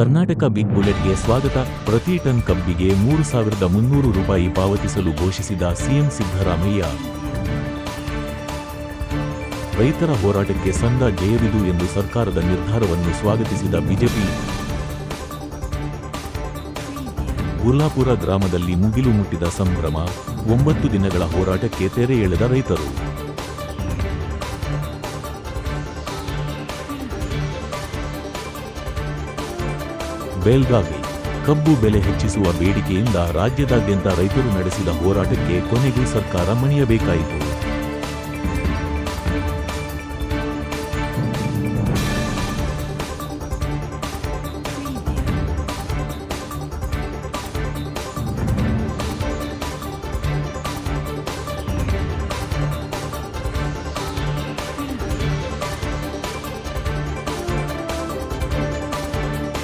Karnataka big ಬುಲೆಟ್ಗೆ ಸ್ವಾಗತ. ಪ್ರತಿ ton ಕಬ್ಬಿಗೆ ಮೂರು ಸಾವಿರದ ಮುನ್ನೂರು ರೂಪಾಯಿ ಪಾವತಿಸಲು ಘೋಷಿಸಿದ ಸಿಎಂ ಸಿದ್ದರಾಮಯ್ಯ. ರೈತರ ಹೋರಾಟಕ್ಕೆ ಸಂದ ಜಯವಿದು ಎಂದು ಸರ್ಕಾರದ ನಿರ್ಧಾರವನ್ನು ಸ್ವಾಗತಿಸಿದ ಬಿಜೆಪಿ. ಗುರ್ಲಾಪುರ ಗ್ರಾಮದಲ್ಲಿ ಮುಗಿಲು ಮುಟ್ಟಿದ ಸಂಭ್ರಮ. ಒಂಬತ್ತು ದಿನಗಳ ಹೋರಾಟಕ್ಕೆ ತೆರೆ ಎಳೆದ ರೈತರು. ಬೆಲ್ಗಾವಿ. ಕಬ್ಬು ಬೆಲೆ ಹೆಚ್ಚಿಸುವ ಬೇಡಿಕೆಯಿಂದ ರಾಜ್ಯದಾದ್ಯಂತ ರೈತರು ನಡೆಸಿದ ಹೋರಾಟಕ್ಕೆ ಕೊನೆಗೆ ಸರ್ಕಾರ ಮಣಿಯಬೇಕಾಯಿತು.